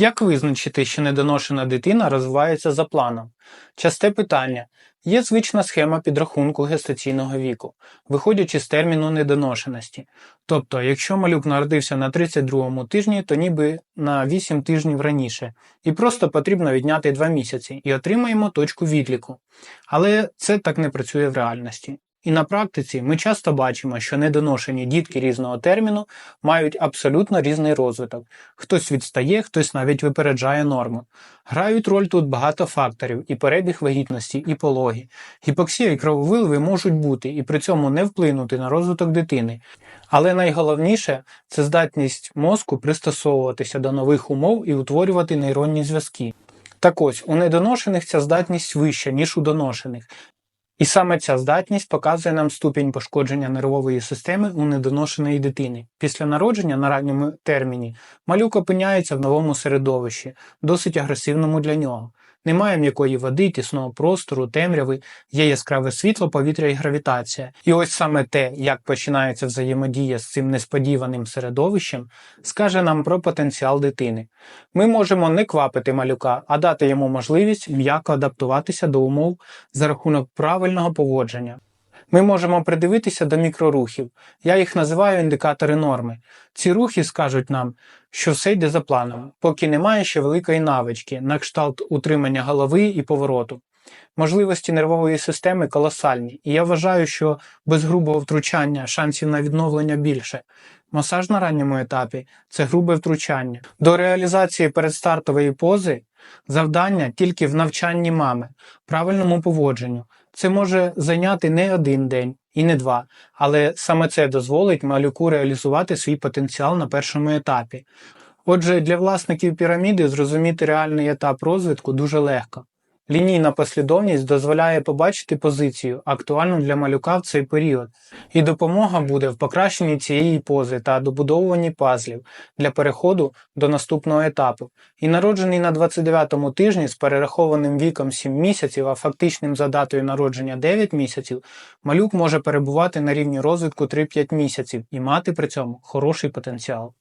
Як визначити, що недоношена дитина розвивається за планом? Часте питання. Є звична схема підрахунку гестаційного віку, виходячи з терміну недоношеності. Тобто, якщо малюк народився на 32-му тижні, то ніби на 8 тижнів раніше, і просто потрібно відняти 2 місяці і отримаємо точку відліку. Але це так не працює в реальності. І на практиці ми часто бачимо, що недоношені дітки різного терміну мають абсолютно різний розвиток. Хтось відстає, хтось навіть випереджає норму. Грають роль тут багато факторів: і перебіг вагітності, і пологи. Гіпоксія і крововиливи можуть бути і при цьому не вплинути на розвиток дитини. Але найголовніше це здатність мозку пристосовуватися до нових умов і утворювати нейронні зв'язки. Так ось, у недоношених ця здатність вища, ніж у доношених. І саме ця здатність показує нам ступінь пошкодження нервової системи у недоношеної дитини. Після народження на ранньому терміні малюк опиняється в новому середовищі, досить агресивному для нього. Немає м'якої води, тісного простору, темряви, є яскраве світло, повітря і гравітація. І ось саме те, як починається взаємодія з цим несподіваним середовищем, скаже нам про потенціал дитини. Ми можемо не квапити малюка, а дати йому можливість м'яко адаптуватися до умов за рахунок правильного поводження. Ми можемо придивитися до мікрорухів. Я їх називаю індикатори норми. Ці рухи скажуть нам, що все йде за планом, поки немає ще великої навички, на кшталт утримання голови і повороту. Можливості нервової системи колосальні, і я вважаю, що без грубого втручання шансів на відновлення більше. Масаж на ранньому етапі це грубе втручання. До реалізації передстартової пози завдання тільки в навчанні мами, правильному поводженню. Це може зайняти не один день і не два, але саме це дозволить малюку реалізувати свій потенціал на першому етапі. Отже, для власників піраміди зрозуміти реальний етап розвитку дуже легко. Лінійна послідовність дозволяє побачити позицію, актуальну для малюка в цей період, і допомога буде в покращенні цієї пози та добудовуванні пазлів для переходу до наступного етапу. І народжений на 29-му тижні з перерахованим віком 7 місяців, а фактичним за датою народження 9 місяців, малюк може перебувати на рівні розвитку 3-5 місяців і мати при цьому хороший потенціал.